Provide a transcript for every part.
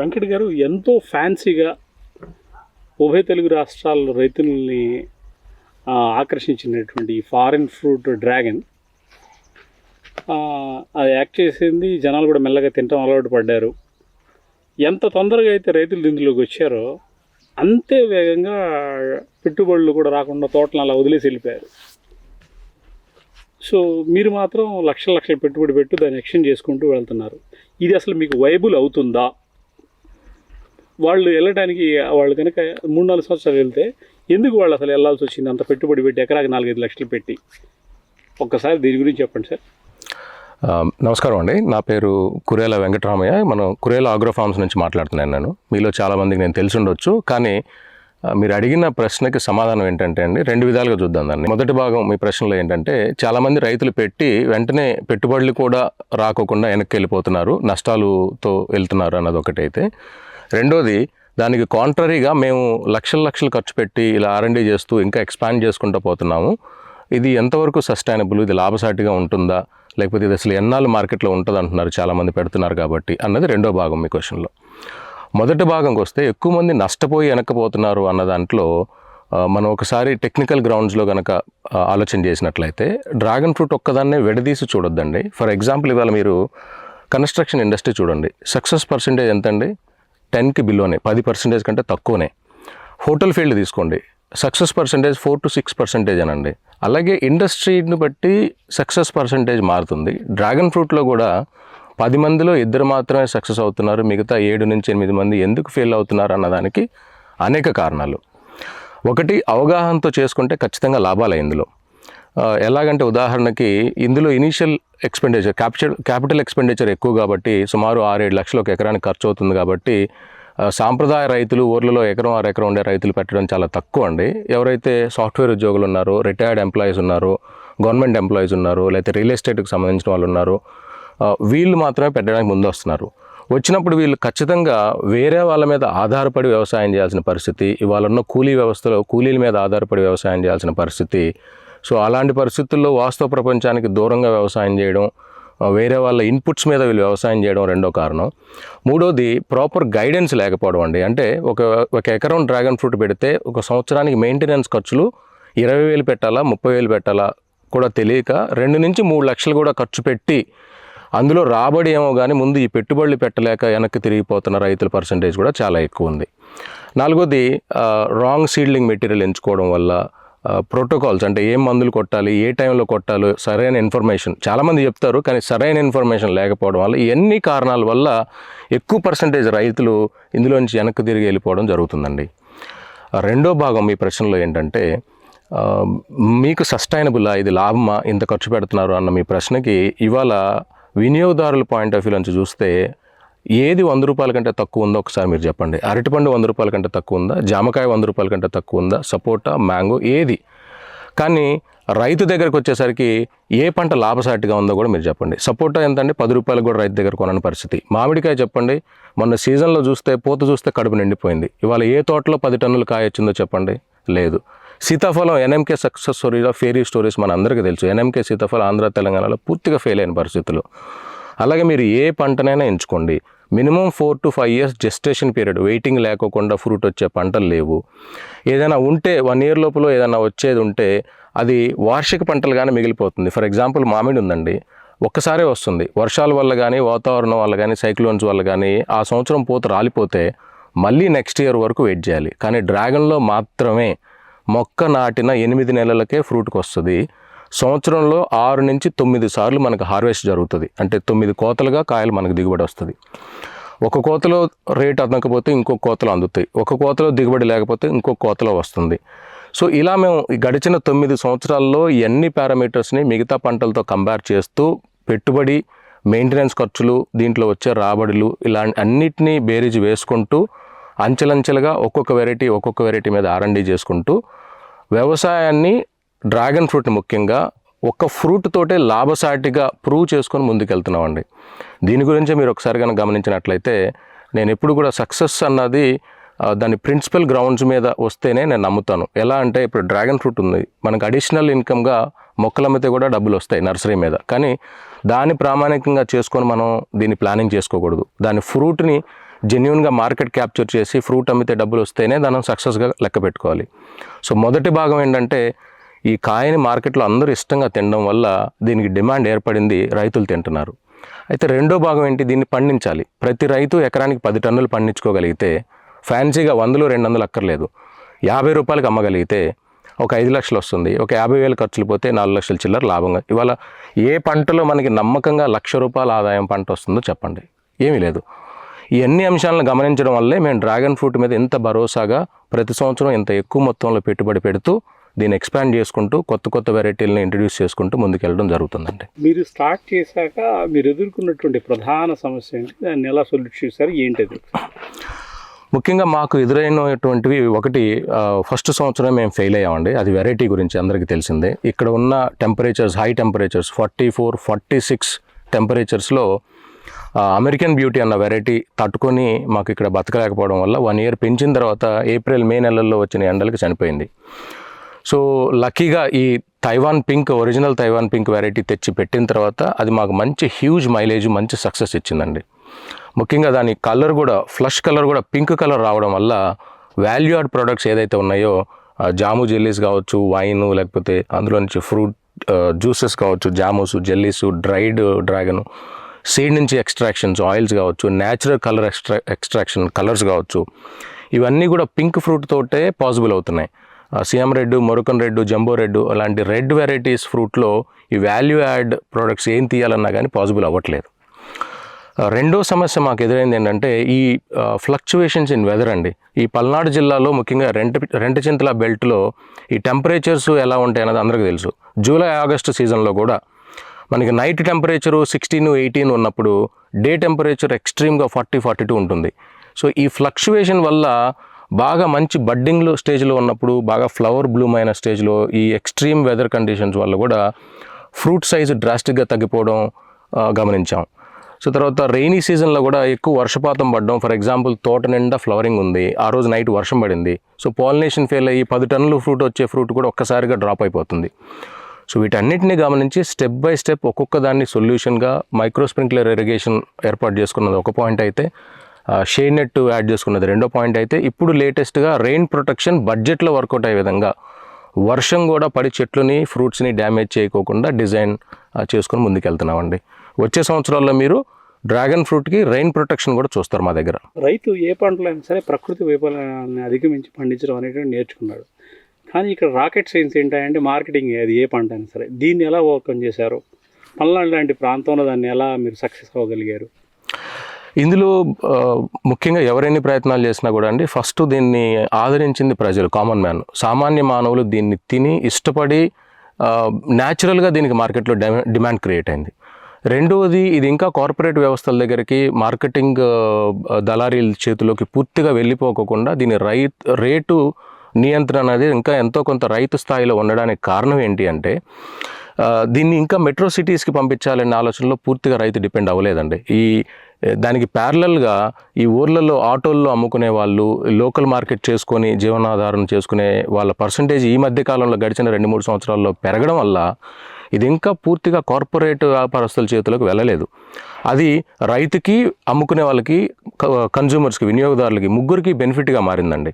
వెంకట్ గారు ఎంతో ఫ్యాన్సీగా ఉభయ తెలుగు రాష్ట్రాల రైతుల్ని ఆకర్షించినటువంటి ఫారిన్ ఫ్రూట్ డ్రాగన్. అది యాక్ట్ చేసింది జనాలు కూడా మెల్లగా తినటం అలవాటు పడ్డారు. ఎంత తొందరగా అయితే రైతులు దీనిలోకి వచ్చారో అంతే వేగంగా పెట్టుబడులు కూడా రాకుండా తోటలు అలా వదిలేసి వెళ్ళిపోయారు. సో మీరు మాత్రం లక్షల లక్షల పెట్టుబడి పెట్టు దాన్ని ఎక్స్చేంజ్ చేసుకుంటూ వెళ్తున్నారు. ఇది అసలు మీకు వైబుల్ అవుతుందా? వాళ్ళు వెళ్ళడానికి వాళ్ళు కనుక మూడు నాలుగు సంవత్సరాలు వెళ్తే ఎందుకు వాళ్ళు అసలు వెళ్ళాల్సి వచ్చింది? అంత పెట్టుబడి పెట్టి ఎకరాకి నాలుగైదు లక్షలు పెట్టి. ఒక్కసారి దీని గురించి చెప్పండి సార్. నమస్కారం అండి. నా పేరు కురేల వెంకటరామయ్య. మనం కురేల ఆగ్రో ఫార్మ్స్ నుంచి మాట్లాడుతున్నాను నేను. మీలో చాలామందికి నేను తెలిసి ఉండొచ్చు. కానీ మీరు అడిగిన ప్రశ్నకి సమాధానం ఏంటంటే అండి రెండు విధాలుగా చూద్దాం దాన్ని. మొదటి భాగం మీ ప్రశ్నలో ఏంటంటే చాలామంది రైతులు పెట్టి వెంటనే పెట్టుబడులు కూడా రాకోకుండా వెనక్కి వెళ్ళిపోతున్నారు. నష్టాలతో వెళ్తున్నారు అన్నది ఒకటైతే. రెండోది దానికి కాంట్రరీగా మేము లక్షల లక్షలు ఖర్చు పెట్టి ఇలా ఆర్ఎండీ చేస్తూ ఇంకా ఎక్స్పాండ్ చేసుకుంటూ పోతున్నాము. ఇది ఎంతవరకు సస్టైనబుల్ ఇది లాభసాటిగా ఉంటుందా? లేకపోతే ఇది అసలు ఎన్నాళ్ళు మార్కెట్లో ఉంటుంది అంటున్నారు చాలామంది పెడుతున్నారు కాబట్టి అన్నది రెండో భాగం మీ క్వశ్చన్లో మొదటి భాగంకి వస్తే ఎక్కువ మంది నష్టపోయి వెనకపోతున్నారు అన్న దాంట్లో మనం ఒకసారి టెక్నికల్ గ్రౌండ్స్లో కనుక ఆలోచన చేసినట్లయితే డ్రాగన్ ఫ్రూట్ ఒక్కదాన్నే విడదీసి చూడొద్దండి. ఫర్ ఎగ్జాంపుల్ ఇవాళ మీరు కన్స్ట్రక్షన్ ఇండస్ట్రీ చూడండి. సక్సెస్ పర్సెంటేజ్ ఎంతండి? టెన్కి బిలోనే పది పర్సెంటేజ్ కంటే తక్కువనే. హోటల్ ఫీల్డ్ తీసుకోండి. Success percentage four to six percentage అనండి. అలాగే ఇండస్ట్రీని బట్టి సక్సెస్ పర్సెంటేజ్ మారుతుంది. డ్రాగన్ ఫ్రూట్లో కూడా పది మందిలో ఇద్దరు మాత్రమే సక్సెస్ అవుతున్నారు. మిగతా ఏడు నుంచి ఎనిమిది మంది ఎందుకు ఫెయిల్ అవుతున్నారు అన్నదానికి అనేక కారణాలు. ఒకటి అవగాహనతో చేసుకుంటే ఖచ్చితంగా లాభాలు ఇందులో. ఎలాగంటే ఉదాహరణకి ఇందులో initial expenditure capital capital expenditure ఎక్కువ కాబట్టి సుమారు ఆరేడు లక్షలు ఒక ఎకరానికి ఖర్చు అవుతుంది కాబట్టి సాంప్రదాయ రైతులు ఊర్లలో ఎకరం ఆరు ఎకరం ఉండే రైతులు పెట్టడం చాలా తక్కువ అండి. ఎవరైతే సాఫ్ట్వేర్ ఉద్యోగులు ఉన్నారో రిటైర్డ్ ఎంప్లాయీస్ ఉన్నారో గవర్నమెంట్ ఎంప్లాయీస్ ఉన్నారు లేకపోతే రియల్ ఎస్టేట్కి సంబంధించిన వాళ్ళు ఉన్నారు వీళ్ళు మాత్రమే పెట్టడానికి ముందు వస్తున్నారు. వచ్చినప్పుడు వీళ్ళు ఖచ్చితంగా వేరే వాళ్ళ మీద ఆధారపడి వ్యవసాయం చేయాల్సిన పరిస్థితి ఇవాళ ఉన్న కూలీ వ్యవస్థలో కూలీల మీద ఆధారపడి వ్యవసాయం చేయాల్సిన పరిస్థితి సో అలాంటి పరిస్థితుల్లో వాస్తవ ప్రపంచానికి దూరంగా వ్యవసాయం చేయడం వేరే వాళ్ళ ఇన్పుట్స్ మీద వీళ్ళు వ్యవసాయం చేయడం రెండో కారణం. మూడోది ప్రాపర్ గైడెన్స్ లేకపోవడం అండి. అంటే ఒక ఒక ఎకరం డ్రాగన్ ఫ్రూట్ పెడితే ఒక సంవత్సరానికి మెయింటెనెన్స్ ఖర్చులు ఇరవై వేలు పెట్టాలా ముప్పై వేలు పెట్టాలా కూడా తెలియక రెండు నుంచి మూడు లక్షలు కూడా ఖర్చు పెట్టి అందులో రాబడి ఏమో కానీ ముందు ఈ పెట్టుబడులు పెట్టలేక వెనక్కి తిరిగిపోతున్న రైతుల పర్సంటేజ్ కూడా చాలా ఎక్కువ ఉంది. నాలుగోది రాంగ్ సీడ్లింగ్ మెటీరియల్ ఎంచుకోవడం వల్ల ప్రోటోకాల్స్ అంటే ఏం మందులు కొట్టాలి ఏ టైంలో కొట్టాలి సరైన ఇన్ఫర్మేషన్ చాలామంది చెప్తారు కానీ సరైన ఇన్ఫర్మేషన్ లేకపోవడం వల్ల ఎన్ని కారణాల వల్ల ఎక్కువ పర్సంటేజ్ రైతులు ఇందులోంచి వెనక్కి తిరిగి వెళ్ళిపోవడం జరుగుతుందండి. రెండో భాగం మీ ప్రశ్నలో ఏంటంటే మీకు సస్టైనబుల్లా ఇది లాభమా ఇంత ఖర్చు పెడుతున్నారు అన్న మీ ప్రశ్నకి ఇవాళ వినియోగదారుల పాయింట్ ఆఫ్ వ్యూ నుంచి చూస్తే ఏది వంద రూపాయల కంటే తక్కువ ఉందో ఒకసారి మీరు చెప్పండి. అరటిపండు వంద రూపాయల కంటే తక్కువ ఉందా? జామకాయ వంద రూపాయల కంటే తక్కువ ఉందా? సపోటా మ్యాంగో ఏది? కానీ రైతు దగ్గరకు వచ్చేసరికి ఏ పంట లాభసాటిగా ఉందో కూడా మీరు చెప్పండి. సపోటా ఎంత అంటే పది రూపాయలు కూడా రైతు దగ్గర కొనని పరిస్థితి. మామిడికాయ చెప్పండి. మొన్న సీజన్లో చూస్తే పూత చూస్తే కడుపు నిండిపోయింది. ఇవాళ ఏ తోటలో పది టన్నులు కాయ వచ్చిందో చెప్పండి. లేదు. సీతాఫలం ఎన్ఎంకే సక్సెస్ స్టోరీలో ఫేరీ స్టోరీస్ మన అందరికీ తెలుసు. ఎన్ఎంకే సీతాఫలం ఆంధ్ర తెలంగాణలో పూర్తిగా ఫెయిల్ అయిన పరిస్థితులు. అలాగే మీరు ఏ పంటనైనా ఎంచుకోండి. Minimum four to five years gestation period waiting లేకోకుండా ఫ్రూట్ వచ్చే పంటలు లేవు. ఏదైనా ఉంటే వన్ ఇయర్ లోపల ఏదైనా వచ్చేది ఉంటే అది వార్షిక పంటలుగానే మిగిలిపోతుంది. ఫర్ ఎగ్జాంపుల్ మామిడి ఉందండి. ఒక్కసారే వస్తుంది. వర్షాల వల్ల కానీ వాతావరణం వల్ల కానీ సైక్లోన్స్ వల్ల కానీ ఆ సంవత్సరం పూత రాలిపోతే మళ్ళీ నెక్స్ట్ ఇయర్ వరకు వెయిట్ చేయాలి. కానీ డ్రాగన్లో మాత్రమే మొక్క నాటిన ఎనిమిది నెలలకే ఫ్రూట్కి వస్తుంది సంవత్సరంలో ఆరు నుంచి తొమ్మిది సార్లు మనకు హార్వెస్ట్ జరుగుతుంది. అంటే తొమ్మిది కోతలుగా కాయలు మనకు దిగుబడి వస్తుంది. ఒక కోతలో రేట్ అందకపోతే ఇంకో కోతలో అందుతాయి. ఒక కోతలో దిగుబడి లేకపోతే ఇంకొక కోతలో వస్తుంది. సో ఇలా మేము గడిచిన తొమ్మిది సంవత్సరాల్లో ఎన్ని పారామీటర్స్ని మిగతా పంటలతో కంపేర్ చేస్తూ పెట్టుబడి మెయింటెనెన్స్ ఖర్చులు దీంట్లో వచ్చే రాబడులు ఇలా అన్నిటినీ బేరీజ్ వేసుకుంటూ అంచెలంచెలుగా ఒక్కొక్క వెరైటీ ఒక్కొక్క వెరైటీ మీద ఆర్ఎండి చేసుకుంటూ వ్యవసాయాన్ని డ్రాగన్ ఫ్రూట్ ముఖ్యంగా ఒక ఫ్రూట్ తోటే లాభసాటిగా ప్రూవ్ చేసుకొని ముందుకెళ్తున్నామండి. దీని గురించి మీరు ఒకసారి కనుక గమనించినట్లయితే నేను ఎప్పుడు కూడా సక్సెస్ అన్నది దాని ప్రిన్సిపల్ గ్రౌండ్స్ మీద వస్తేనే నేను నమ్ముతాను. ఎలా అంటే ఇప్పుడు డ్రాగన్ ఫ్రూట్ ఉంది. మనకు అడిషనల్ ఇన్కమ్గా మొక్కలు అమ్మితే కూడా డబ్బులు వస్తాయి నర్సరీ మీద. కానీ దాన్ని ప్రామాణికంగా చేసుకొని మనం దీన్ని ప్లానింగ్ చేసుకోకూడదు. దాని ఫ్రూట్ని జెన్యున్గా మార్కెట్ క్యాప్చర్ చేసి ఫ్రూట్ అమ్మితే డబ్బులు వస్తేనే దాన్ని సక్సెస్గా లెక్క పెట్టుకోవాలి. సో మొదటి భాగం ఏంటంటే ఈ కాయని మార్కెట్లో అందరూ ఇష్టంగా తినడం వల్ల దీనికి డిమాండ్ ఏర్పడింది రైతులు తింటున్నారు. అయితే రెండో భాగం ఏంటి? దీన్ని పండించాలి. ప్రతి రైతు ఎకరానికి పది టన్నులు పండించుకోగలిగితే ఫ్యాన్సీగా వందలు రెండు వందలు అక్కర్లేదు. యాభై రూపాయలకు అమ్మగలిగితే ఒక ఐదు లక్షలు వస్తుంది. ఒక యాభై వేలు ఖర్చులు పోతే నాలుగు లక్షల చిల్లర లాభంగా. ఇవాళ ఏ పంటలో మనకి నమ్మకంగా లక్ష రూపాయల ఆదాయం పంట వస్తుందో చెప్పండి. ఏమీ లేదు. ఈ అన్ని అంశాలను గమనించడం వల్లే మేము డ్రాగన్ ఫ్రూట్ మీద ఇంత భరోసాగా ప్రతి సంవత్సరం ఇంత ఎక్కువ మొత్తంలో పెట్టుబడి పెడుతూ దీన్ని ఎక్స్పాండ్ చేసుకుంటూ కొత్త కొత్త వెరైటీలను ఇంట్రడ్యూస్ చేసుకుంటూ ముందుకెళ్ళడం జరుగుతుందండి. మీరు స్టార్ట్ చేశాక మీరు ఎదుర్కొన్నటువంటి ప్రధాన సమస్య ఏంటి? దాన్ని ఎలా సొల్యూట్ చేశారు? ఏంటది ముఖ్యంగా మాకు ఎదురైనటువంటివి ఒకటి ఫస్ట్ సంవత్సరం మేము ఫెయిల్ అయ్యామండి. అది వెరైటీ గురించి అందరికీ తెలిసిందే. ఇక్కడ ఉన్న temperatures high temperatures forty four forty six టెంపరేచర్స్లో American beauty అన్న వెరైటీ తట్టుకొని మాకు ఇక్కడ బతకలేకపోవడం వల్ల వన్ ఇయర్ పెంచిన తర్వాత ఏప్రిల్ మే నెలల్లో వచ్చిన ఎండలకి చనిపోయింది. సో లక్కీగా ఈ Taiwan pink original Taiwan pink variety తెచ్చి పెట్టిన తర్వాత అది మాకు మంచి హ్యూజ్ మైలేజ్ మంచి సక్సెస్ ఇచ్చిందండి. ముఖ్యంగా దాని కలర్ కూడా ఫ్లష్ కలర్ కూడా పింక్ కలర్ రావడం వల్ల వాల్యూ యాడ్ ప్రొడక్ట్స్ ఏదైతే ఉన్నాయో జాము జెల్లీస్ కావచ్చు వైన్ లేకపోతే అందులో నుంచి ఫ్రూట్ జ్యూసెస్ కావచ్చు jams jellies dried dragon seed నుంచి ఎక్స్ట్రాక్షన్స్ ఆయిల్స్ కావచ్చు natural colour extra extraction colours కావచ్చు ఇవన్నీ కూడా పింక్ ఫ్రూట్ తోటే పాసిబుల్ అవుతున్నాయి. CM red Moroccan red jumbo red అలాంటి రెడ్ వెరైటీస్ ఫ్రూట్లో ఈ వాల్యూ యాడ్ ప్రోడక్ట్స్ ఏం తీయాలన్నా కానీ పాసిబుల్ అవ్వట్లేదు. రెండో సమస్య మాకు ఎదురైంది ఏంటంటే ఈ ఫ్లక్చువేషన్స్ ఇన్ వెదర్ అండి. ఈ పల్నాడు జిల్లాలో ముఖ్యంగా రెంట రెంటచింతల బెల్ట్లో ఈ టెంపరేచర్స్ ఎలా ఉంటాయి అన్నది అందరికీ తెలుసు. జూలై ఆగస్టు సీజన్లో కూడా మనకి నైట్ టెంపరేచరు సిక్స్టీన్ ఎయిటీన్ ఉన్నప్పుడు డే టెంపరేచర్ ఎక్స్ట్రీమ్గా ఫార్టీ ఫార్టీ టూ ఉంటుంది. సో ఈ ఫ్లక్చువేషన్ వల్ల బాగా మంచి బడ్డింగ్లో స్టేజ్లో ఉన్నప్పుడు బాగా ఫ్లవర్ బ్లూమ్ అయిన స్టేజ్లో ఈ ఎక్స్ట్రీమ్ వెదర్ కండిషన్స్ వల్ల కూడా ఫ్రూట్ సైజు డ్రాస్టిక్గా తగ్గిపోవడం గమనించాం. సో తర్వాత రెయినీ సీజన్లో కూడా ఎక్కువ వర్షపాతం పడడం ఫర్ ఎగ్జాంపుల్ తోట నిండా ఫ్లవరింగ్ ఉంది ఆ రోజు నైట్ వర్షం పడింది. సో పాలినేషన్ ఫెయిల్ అయ్యి పది టన్నులు ఫ్రూట్ వచ్చే ఫ్రూట్ కూడా ఒక్కసారిగా డ్రాప్ అయిపోతుంది. సో వీటన్నిటిని గమనించి స్టెప్ బై స్టెప్ ఒక్కొక్క దాన్ని సొల్యూషన్గా మైక్రో స్ప్రింక్లర్ ఇరిగేషన్ ఏర్పాటు చేసుకున్నది ఒక పాయింట్ అయితే షేడ్ నెట్ యాడ్ చేసుకున్నది. రెండో పాయింట్ అయితే ఇప్పుడు లేటెస్ట్గా రెయిన్ ప్రొటెక్షన్ బడ్జెట్లో వర్కౌట్ అయ్యే విధంగా వర్షం కూడా పడి చెట్లని ఫ్రూట్స్ని డ్యామేజ్ చేయకోకుండా డిజైన్ చేసుకుని ముందుకెళ్తున్నామండి. వచ్చే సంవత్సరాల్లో మీరు డ్రాగన్ ఫ్రూట్కి రెయిన్ ప్రొటెక్షన్ కూడా చూస్తారు మా దగ్గర. రైతు ఏ పంటలో అయినా సరే ప్రకృతి వైఫల్యాన్ని అధిగమించి పండించడం అనేటువంటి నేర్చుకున్నాడు. కానీ ఇక్కడ రాకెట్ సైన్స్ ఏంటంటే మార్కెటింగ్ అది ఏ పంట అయినా సరే. దీన్ని ఎలా ఓవర్కమ్ చేశారు? పల్నాడు లాంటి ప్రాంతంలో దాన్ని ఎలా మీరు సక్సెస్ అవ్వగలిగారు? ఇందులో ముఖ్యంగా ఎవరెన్ని ప్రయత్నాలు చేసినా కూడా అండి ఫస్ట్ దీన్ని ఆదరించింది ప్రజలు కామన్ మ్యాన్. సామాన్య మానవులు దీన్ని తిని ఇష్టపడి న్యాచురల్గా దీనికి మార్కెట్లో డిమాండ్ క్రియేట్ అయింది. రెండవది ఇది ఇంకా కార్పొరేట్ వ్యవస్థల దగ్గరికి మార్కెటింగ్ దళారీల చేతిలోకి పూర్తిగా వెళ్ళిపోకుండా దీని రై రేటు నియంత్రణ అనేది ఇంకా ఎంతో కొంత రైతు స్థాయిలో ఉండడానికి కారణం ఏంటి అంటే దీన్ని ఇంకా మెట్రో సిటీస్కి పంపించాలనే ఆలోచనలో పూర్తిగా రైతు డిపెండ్ అవ్వలేదండి. ఈ దానికి ప్యారలల్గా ఈ ఊర్లలో ఆటోల్లో అమ్ముకునే వాళ్ళు లోకల్ మార్కెట్ చేసుకొని జీవనాధారం చేసుకునే వాళ్ళ పర్సంటేజ్ ఈ మధ్య కాలంలో గడిచిన రెండు మూడు సంవత్సరాల్లో పెరగడం వల్ల ఇది ఇంకా పూర్తిగా కార్పొరేట్ వ్యాపారస్తుల చేతులకు వెళ్ళలేదు. అది రైతుకి అమ్ముకునే వాళ్ళకి కన్జ్యూమర్స్కి వినియోగదారులకి ముగ్గురికి బెనిఫిట్గా మారిందండి.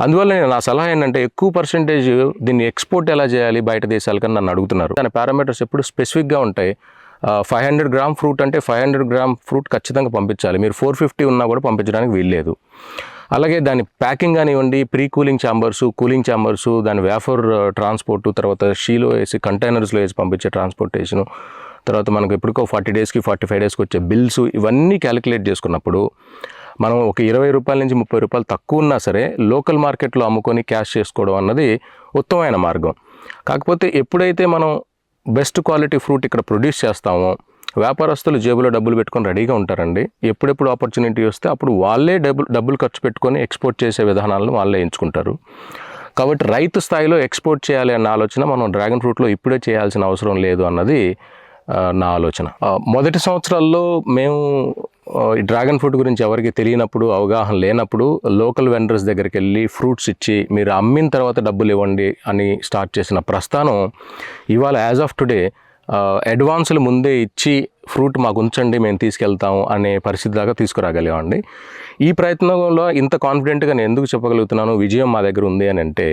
అందువల్ల నేను నా సలహా ఏంటంటే ఎక్కువ పర్సెంటేజ్ దీన్ని ఎక్స్పోర్ట్ ఎలా చేయాలి బయట దేశాలకని నన్ను అడుగుతున్నారు. దాని పారామీటర్స్ ఎప్పుడు స్పెసిఫిక్గా ఉంటాయి. ఫైవ్ హండ్రెడ్ గ్రామ్ ఫ్రూట్ అంటే ఫైవ్ హండ్రెడ్ గ్రామ్ ఫ్రూట్ ఖచ్చితంగా పంపించాలి. మీరు ఫోర్ ఫిఫ్టీ ఉన్నా కూడా పంపించడానికి వీల్లేదు. అలాగే దాని ప్యాకింగ్ కానివ్వండి pre cooling chambers cooling chambers దాని వేఫర్ ట్రాన్స్పోర్ట్ తర్వాత షీలో వేసి కంటైనర్స్లో వేసి పంపించే ట్రాన్స్పోర్టేషను తర్వాత మనకు ఎప్పటికో ఫార్టీ డేస్కి ఫార్టీ ఫైవ్ డేస్కి వచ్చే బిల్స్ ఇవన్నీ క్యాలిక్యులేట్ చేసుకున్నప్పుడు మనం ఒక ఇరవై రూపాయల నుంచి ముప్పై రూపాయలు తక్కువ ఉన్నా సరే లోకల్ మార్కెట్లో అమ్ముకొని క్యాష్ చేసుకోవడం అన్నది ఉత్తమమైన మార్గం. కాకపోతే ఎప్పుడైతే మనం బెస్ట్ క్వాలిటీ ఫ్రూట్ ఇక్కడ ప్రొడ్యూస్ చేస్తామో. వ్యాపారస్తులు జేబులో డబ్బులు పెట్టుకొని రెడీగా ఉంటారండి. ఎప్పుడెప్పుడు ఆపర్చునిటీ వస్తే అప్పుడు వాళ్ళే డబ్బులు డబ్బులు ఖర్చు పెట్టుకొని ఎక్స్పోర్ట్ చేసే విధానాలను వాళ్ళే ఎంచుకుంటారు. కాబట్టి రైతు స్థాయిలో ఎక్స్పోర్ట్ చేయాలి అన్న ఆలోచన మనం డ్రాగన్ ఫ్రూట్లో ఇప్పుడే చేయాల్సిన అవసరం లేదు అన్నది నా ఆలోచన. మొదటి సంవత్సరాల్లో మేము ఈ డ్రాగన్ ఫ్రూట్ గురించి ఎవరికి తెలియనప్పుడు అవగాహన లేనప్పుడు లోకల్ వెండర్స్ దగ్గరికి వెళ్ళి ఫ్రూట్స్ ఇచ్చి మీరు అమ్మిన తర్వాత డబ్బులు ఇవ్వండి అని స్టార్ట్ చేసిన ప్రస్థానం ఇవాళ యాజ్ ఆఫ్ టుడే అడ్వాన్సులు ముందే ఇచ్చి ఫ్రూట్ మాకు ఉంచండి మేము తీసుకెళ్తాము అనే పరిస్థితి దాకా తీసుకురాగలిగామండి. ఈ ప్రయత్నంలో ఇంత కాన్ఫిడెంట్గా నేను ఎందుకు చెప్పగలుగుతున్నాను? విజయం మా దగ్గర ఉంది అని అంటే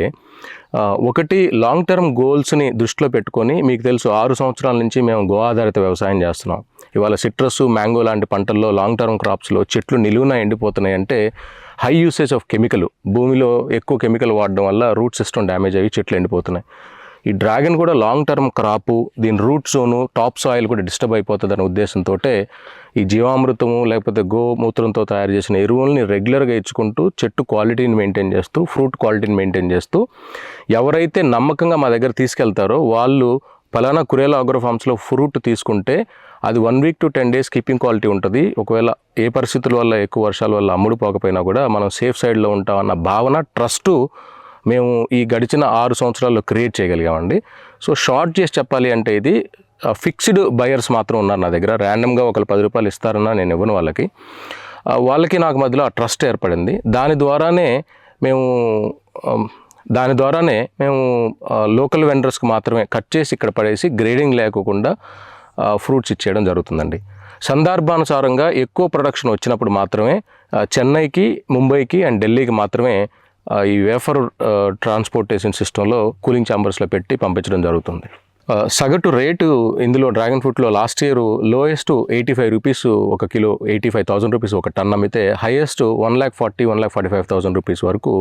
ఒకటి లాంగ్ టర్మ్ గోల్స్ని దృష్టిలో పెట్టుకొని మీకు తెలుసు ఆరు సంవత్సరాల నుంచి మేము గో ఆధారిత వ్యవసాయం చేస్తున్నాం. ఇవాళ సిట్రస్ మ్యాంగో లాంటి పంటల్లో లాంగ్ టర్మ్ క్రాప్స్లో చెట్లు నిలువున ఎండిపోతున్నాయి అంటే హై యూసేజ్ ఆఫ్ కెమికల్ భూమిలో ఎక్కువ కెమికల్ వాడడం వల్ల రూట్ సిస్టమ్ డ్యామేజ్ అయ్యి చెట్లు ఎండిపోతున్నాయి. ఈ డ్రాగన్ కూడా లాంగ్ టర్మ్ క్రాపు దీని రూట్ జోను టాప్ సాయిల్ కూడా డిస్టర్బ్ అయిపోతుంది అనే ఉద్దేశంతో ఈ జీవామృతము లేకపోతే గోమూత్రంతో తయారు చేసిన ఎరువుల్ని రెగ్యులర్గా ఇచ్చుకుంటూ చెట్టు క్వాలిటీని మెయింటైన్ చేస్తూ ఫ్రూట్ క్వాలిటీని మెయింటైన్ చేస్తూ ఎవరైతే నమ్మకంగా మా దగ్గర తీసుకెళ్తారో వాళ్ళు ఫలానా కురేల అగ్రోఫామ్స్లో ఫ్రూట్ తీసుకుంటే అది one week to ten days keeping quality ఉంటుంది. ఒకవేళ ఏ పరిస్థితుల వల్ల ఎక్కువ వర్షాల వల్ల అమ్ముడుపోకపోయినా కూడా మనం సేఫ్ సైడ్లో ఉంటాం అన్న భావన ట్రస్టు మేము ఈ గడిచిన ఆరు సంవత్సరాల్లో క్రియేట్ చేయగలిగామండి. సో షార్ట్ చేసి చెప్పాలి అంటే ఇది ఫిక్స్డ్ బయర్స్ మాత్రం ఉన్నారు నా దగ్గర. ర్యాండమ్గా ఒకరు పది రూపాయలు ఇస్తారన్నా నేను ఇవ్వను వాళ్ళకి. వాళ్ళకి నాకు మధ్యలో ఆ ట్రస్ట్ ఏర్పడింది. దాని ద్వారానే మేము దాని ద్వారానే మేము లోకల్ వెండర్స్కి మాత్రమే కట్ చేసి ఇక్కడ పడేసి గ్రేడింగ్ లేకోకుండా ఫ్రూట్స్ ఇచ్చేయడం జరుగుతుందండి. సందర్భానుసారంగా ఎక్కువ ప్రొడక్షన్ వచ్చినప్పుడు మాత్రమే చెన్నైకి ముంబైకి అండ్ ఢిల్లీకి మాత్రమే ఈ వేఫర్ ట్రాన్స్పోర్టేషన్ సిస్టంలో కూలింగ్ ఛాంబర్స్లో పెట్టి పంపించడం జరుగుతుంది. సగటు రేటు ఇందులో dragon ఫ్రూట్లో last year lowest eighty five rupees ఒక kilo eighty five thousand rupees ఒక టన్ అమ్మితే highest one lakh forty one lakh forty five thousand rupees వరకు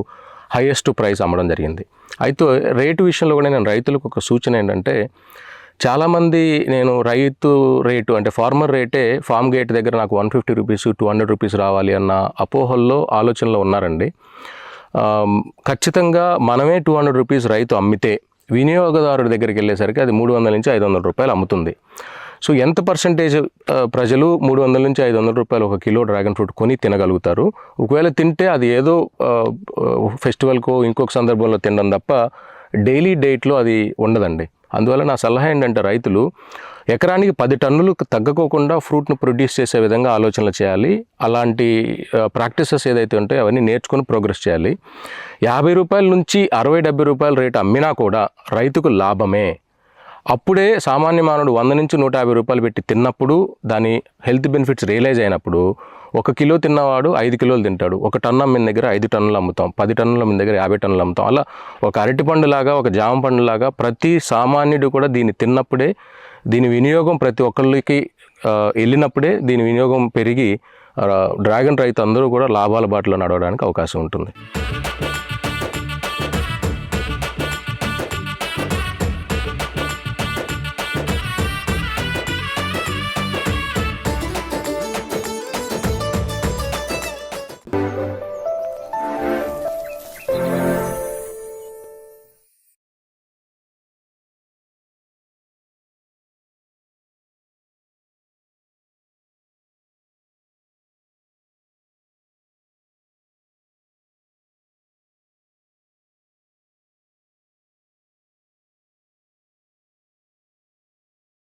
హైయెస్ట్ ప్రైస్ అమ్మడం జరిగింది. అయితే రేటు విషయంలో కూడా నేను రైతులకు ఒక సూచన ఏంటంటే చాలామంది నేను రైతు రేటు అంటే ఫార్మర్ రేటే ఫార్మ్ గేట్ దగ్గర నాకు one fifty rupees two hundred rupees రావాలి అన్న అపోహల్లో ఆలోచనలో ఉన్నారండి. ఖచ్చితంగా మనమే టూ హండ్రెడ్ రూపీస్ రైతు అమ్మితే వినియోగదారుడి దగ్గరికి వెళ్ళేసరికి అది మూడు వందల నుంచి ఐదు వందల రూపాయలు అమ్ముతుంది. సో ఎంత పర్సంటేజ్ ప్రజలు మూడు వందల నుంచి ఐదు వందల రూపాయలు ఒక కిలో డ్రాగన్ ఫ్రూట్ కొని తినగలుగుతారు? ఒకవేళ తింటే అది ఏదో ఫెస్టివల్కో ఇంకొక సందర్భంలో తినడం తప్ప డైలీ డేట్లో అది ఉండదండి. అందువల్ల నా సలహా ఏంటంటే రైతులు ఎకరానికి పది టన్నులు తగ్గకోకుండా ఫ్రూట్ను ప్రొడ్యూస్ చేసే విధంగా ఆలోచనలు చేయాలి. అలాంటి ప్రాక్టీసెస్ ఏదైతే ఉంటాయో అవన్నీ నేర్చుకొని ప్రోగ్రెస్ చేయాలి. యాభై రూపాయల నుంచి అరవై డెబ్బై రూపాయల రేటు అమ్మినా కూడా రైతుకు లాభమే. అప్పుడే సామాన్య మానవుడు వంద నుంచి నూట యాభై రూపాయలు పెట్టి తిన్నప్పుడు దాని హెల్త్ బెనిఫిట్స్ రియలైజ్ అయినప్పుడు ఒక కిలో తిన్నవాడు ఐదు కిలోలు తింటాడు. ఒక టన్ను అమ్మిన దగ్గర ఐదు టన్నులు అమ్ముతాం. పది టన్నుల మీ దగ్గర యాభై టన్నులు అమ్ముతాం. అలా ఒక అరటి పండులాగా ఒక జామ పండులాగా ప్రతి సామాన్యుడు కూడా దీన్ని తిన్నప్పుడే దీని వినియోగం ప్రతి ఒక్కళ్ళకి వెళ్ళినప్పుడే దీని వినియోగం పెరిగి డ్రాగన్ రైతు అందరూ కూడా లాభాల బాటలో నడవడానికి అవకాశం ఉంటుంది.